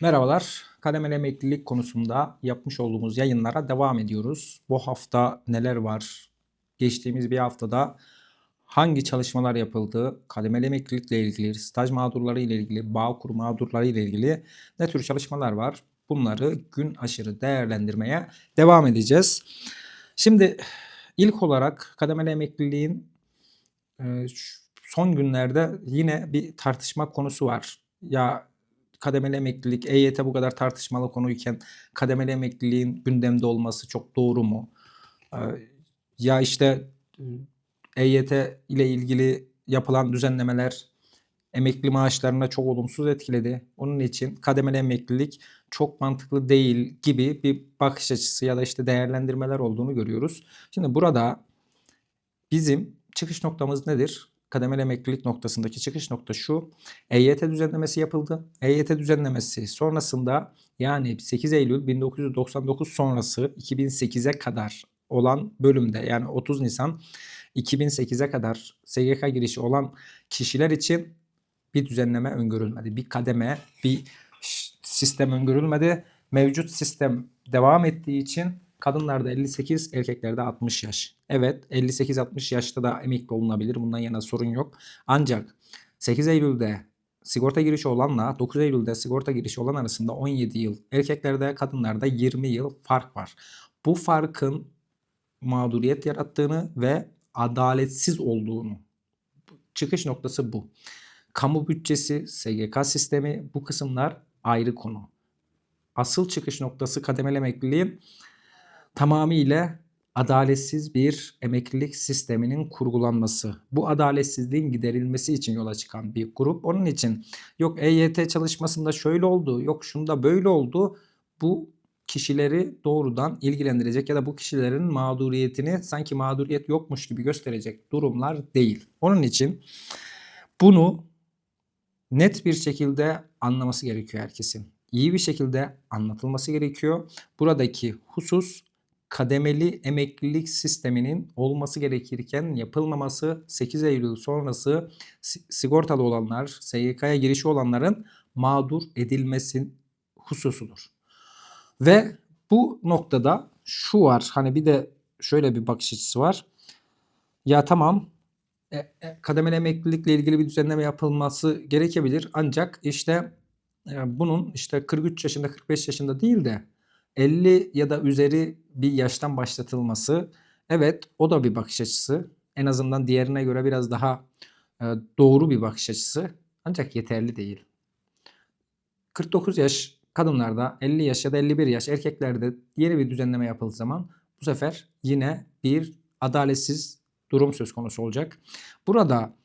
Merhabalar. Kademeli emeklilik konusunda yapmış olduğumuz yayınlara devam ediyoruz. Bu hafta neler var? Geçtiğimiz bir haftada hangi çalışmalar yapıldı? Kademeli emeklilikle ilgili, staj mağdurları ile ilgili, bağkur mağdurları ile ilgili ne tür çalışmalar var? Bunları gün aşırı değerlendirmeye devam edeceğiz. Şimdi ilk olarak kademeli emekliliğin e, son günlerde yine bir tartışma konusu var. Ya kademeli emeklilik, EYT bu kadar tartışmalı konuyken kademeli emekliliğin gündemde olması çok doğru mu? Ee, Ya işte e, EYT ile ilgili yapılan düzenlemeler emekli maaşlarına çok olumsuz etkiledi. Onun için kademeli emeklilik çok mantıklı değil gibi bir bakış açısı ya da işte değerlendirmeler olduğunu görüyoruz. Şimdi burada bizim çıkış noktamız nedir? Kademeli emeklilik noktasındaki çıkış nokta şu. EYT düzenlemesi yapıldı. EYT düzenlemesi sonrasında yani 8 Eylül 1999 sonrası 2008'e kadar olan bölümde yani 30 Nisan 2008'e kadar SGK girişi olan kişiler için bir düzenleme öngörülmedi. Bir kademe, bir sistem öngörülmedi. Mevcut sistem devam ettiği için kadınlarda 58, erkeklerde 60 yaş. Evet 58-60 yaşta da emekli olunabilir. Bundan yana sorun yok. Ancak 8 Eylül'de sigorta girişi olanla 9 Eylül'de sigorta girişi olan arasında 17 yıl. Erkeklerde kadınlarda 20 yıl fark var. Bu farkın mağduriyet yarattığını ve adaletsiz olduğunu çıkış noktası bu. Kamu bütçesi, SGK sistemi bu kısımlar ayrı konu. Asıl çıkış noktası kademeli emekliliğin tamamıyla adaletsiz bir emeklilik sisteminin kurgulanması. Bu adaletsizliğin giderilmesi için yola çıkan bir grup. Onun için yok EYT çalışmasında şöyle oldu, yok şunda böyle oldu. Bu kişileri doğrudan ilgilendirecek ya da bu kişilerin mağduriyetini sanki mağduriyet yokmuş gibi gösterecek durumlar değil. Onun için bunu net bir şekilde anlaması gerekiyor herkesin. İyi bir şekilde anlatılması gerekiyor. Buradaki husus kademeli emeklilik sisteminin olması gerekirken yapılmaması 8 Eylül sonrası si- sigortalı olanlar, SGK'ya girişi olanların mağdur edilmesi hususudur. Ve bu noktada şu var hani bir de şöyle bir bakış açısı var. Ya tamam e, e, kademeli emeklilikle ilgili bir düzenleme yapılması gerekebilir. Ancak işte e, bunun işte 43 yaşında 45 yaşında değil de 50 ya da üzeri bir yaştan başlatılması evet o da bir bakış açısı. En azından diğerine göre biraz daha e, doğru bir bakış açısı. Ancak yeterli değil. 49 yaş kadınlarda 50 yaş ya da 51 yaş erkeklerde yeni bir düzenleme yapıldığı zaman bu sefer yine bir adaletsiz durum söz konusu olacak. Burada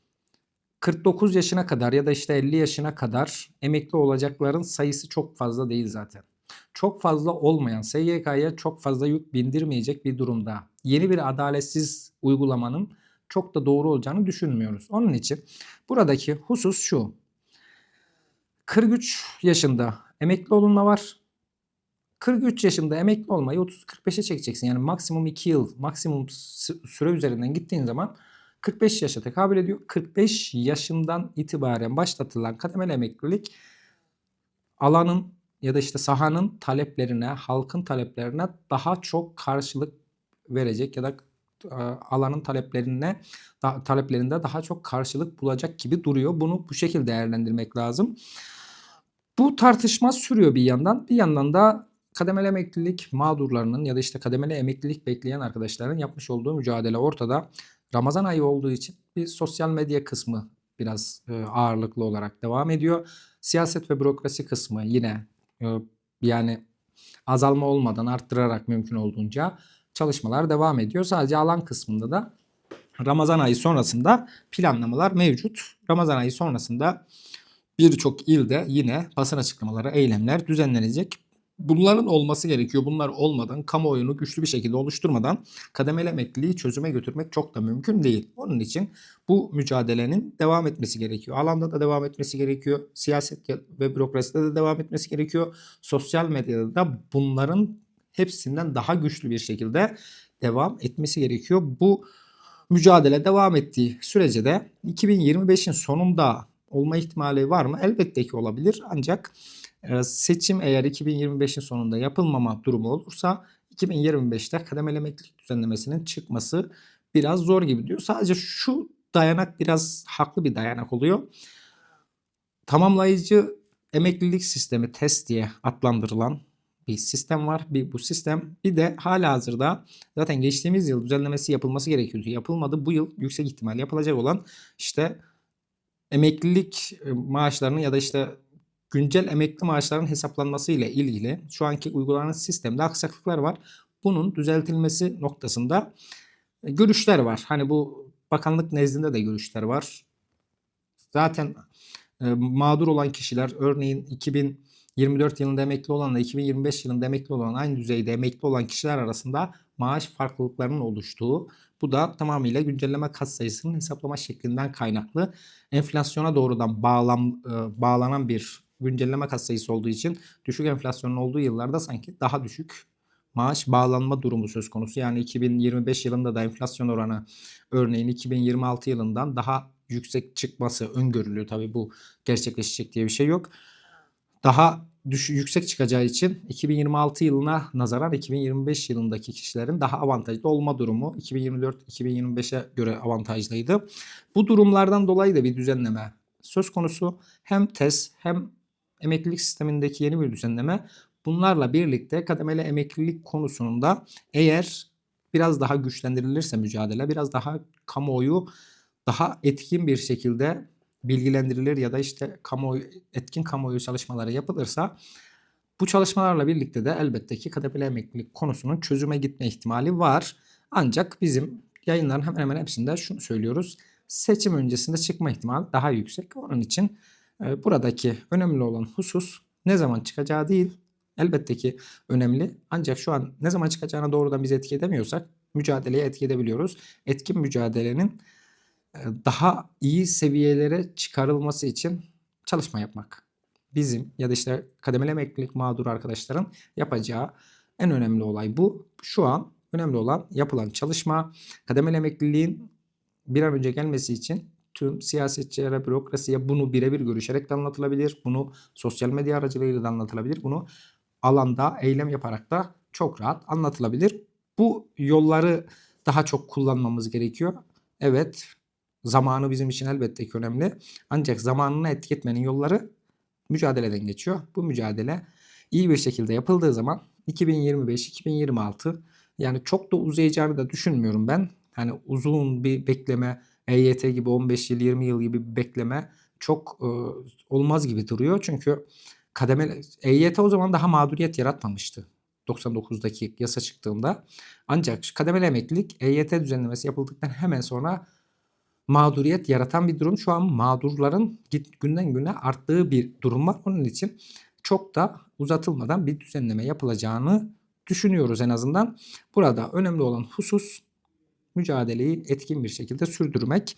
49 yaşına kadar ya da işte 50 yaşına kadar emekli olacakların sayısı çok fazla değil zaten. Çok fazla olmayan SGK'ya çok fazla yük bindirmeyecek bir durumda. Yeni bir adaletsiz uygulamanın çok da doğru olacağını düşünmüyoruz. Onun için buradaki husus şu. 43 yaşında emekli olunma var. 43 yaşında emekli olmayı 30-45'e çekeceksin. Yani maksimum 2 yıl, maksimum sü- süre üzerinden gittiğin zaman 45 yaşa tekabül ediyor. 45 yaşından itibaren başlatılan kademeli emeklilik alanın ya da işte sahanın taleplerine, halkın taleplerine daha çok karşılık verecek ya da e, alanın taleplerine taleplerinde daha çok karşılık bulacak gibi duruyor. Bunu bu şekilde değerlendirmek lazım. Bu tartışma sürüyor bir yandan. Bir yandan da kademeli emeklilik mağdurlarının ya da işte kademeli emeklilik bekleyen arkadaşların yapmış olduğu mücadele ortada. Ramazan ayı olduğu için bir sosyal medya kısmı biraz e, ağırlıklı olarak devam ediyor. Siyaset ve bürokrasi kısmı yine yani azalma olmadan arttırarak mümkün olduğunca çalışmalar devam ediyor. Sadece alan kısmında da Ramazan ayı sonrasında planlamalar mevcut. Ramazan ayı sonrasında birçok ilde yine basın açıklamaları, eylemler düzenlenecek. Bunların olması gerekiyor. Bunlar olmadan, kamuoyunu güçlü bir şekilde oluşturmadan kademeli emekliliği çözüme götürmek çok da mümkün değil. Onun için bu mücadelenin devam etmesi gerekiyor. Alanda da devam etmesi gerekiyor. Siyaset ve bürokraside de devam etmesi gerekiyor. Sosyal medyada da bunların hepsinden daha güçlü bir şekilde devam etmesi gerekiyor. Bu mücadele devam ettiği sürece de 2025'in sonunda olma ihtimali var mı? Elbette ki olabilir. Ancak seçim eğer 2025'in sonunda yapılmama durumu olursa 2025'te kademeli emeklilik düzenlemesinin çıkması biraz zor gibi diyor. Sadece şu dayanak biraz haklı bir dayanak oluyor. Tamamlayıcı emeklilik sistemi test diye adlandırılan bir sistem var. Bir bu sistem bir de hala hazırda zaten geçtiğimiz yıl düzenlemesi yapılması gerekiyordu. Yapılmadı. Bu yıl yüksek ihtimal yapılacak olan işte emeklilik e, maaşlarının ya da işte güncel emekli maaşlarının hesaplanması ile ilgili şu anki uygulanan sistemde aksaklıklar var. Bunun düzeltilmesi noktasında e, görüşler var. Hani bu bakanlık nezdinde de görüşler var. Zaten e, mağdur olan kişiler örneğin 2024 yılında emekli olanla 2025 yılında emekli olan aynı düzeyde emekli olan kişiler arasında maaş farklılıklarının oluştuğu bu da tamamıyla güncelleme kat sayısının hesaplama şeklinden kaynaklı enflasyona doğrudan bağlam, e, bağlanan bir güncelleme kat sayısı olduğu için düşük enflasyonun olduğu yıllarda sanki daha düşük maaş bağlanma durumu söz konusu. Yani 2025 yılında da enflasyon oranı örneğin 2026 yılından daha yüksek çıkması öngörülüyor. Tabii bu gerçekleşecek diye bir şey yok. Daha düş yüksek çıkacağı için 2026 yılına nazaran 2025 yılındaki kişilerin daha avantajlı olma durumu 2024-2025'e göre avantajlıydı. Bu durumlardan dolayı da bir düzenleme söz konusu. Hem TES hem emeklilik sistemindeki yeni bir düzenleme bunlarla birlikte kademeli emeklilik konusunda eğer biraz daha güçlendirilirse mücadele, biraz daha kamuoyu daha etkin bir şekilde bilgilendirilir ya da işte kamuoyu etkin kamuoyu çalışmaları yapılırsa bu çalışmalarla birlikte de elbette ki kademeli emeklilik konusunun çözüme gitme ihtimali var. Ancak bizim yayınların hemen hemen hepsinde şunu söylüyoruz. Seçim öncesinde çıkma ihtimali daha yüksek. Onun için buradaki önemli olan husus ne zaman çıkacağı değil. Elbette ki önemli. Ancak şu an ne zaman çıkacağına doğrudan biz etki edemiyorsak mücadeleye etki edebiliyoruz. Etkin mücadelenin daha iyi seviyelere çıkarılması için çalışma yapmak. Bizim ya da işte kademeli emeklilik mağdur arkadaşların yapacağı en önemli olay bu. Şu an önemli olan yapılan çalışma kademeli emekliliğin bir an önce gelmesi için tüm siyasetçilere, bürokrasiye bunu birebir görüşerek de anlatılabilir. Bunu sosyal medya aracılığıyla da anlatılabilir. Bunu alanda eylem yaparak da çok rahat anlatılabilir. Bu yolları daha çok kullanmamız gerekiyor. Evet Zamanı bizim için elbette ki önemli. Ancak zamanını etki etmenin yolları mücadeleden geçiyor. Bu mücadele iyi bir şekilde yapıldığı zaman 2025-2026 yani çok da uzayacağını da düşünmüyorum ben. Hani uzun bir bekleme EYT gibi 15 yıl 20 yıl gibi bir bekleme çok e, olmaz gibi duruyor. Çünkü kademeli EYT o zaman daha mağduriyet yaratmamıştı. 99'daki yasa çıktığında. Ancak kademeli emeklilik EYT düzenlemesi yapıldıktan hemen sonra mağduriyet yaratan bir durum. Şu an mağdurların günden güne arttığı bir durum var. Onun için çok da uzatılmadan bir düzenleme yapılacağını düşünüyoruz en azından. Burada önemli olan husus mücadeleyi etkin bir şekilde sürdürmek.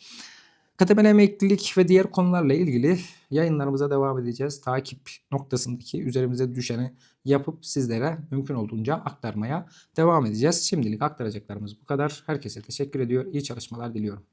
Kademeli emeklilik ve diğer konularla ilgili yayınlarımıza devam edeceğiz. Takip noktasındaki üzerimize düşeni yapıp sizlere mümkün olduğunca aktarmaya devam edeceğiz. Şimdilik aktaracaklarımız bu kadar. Herkese teşekkür ediyor. İyi çalışmalar diliyorum.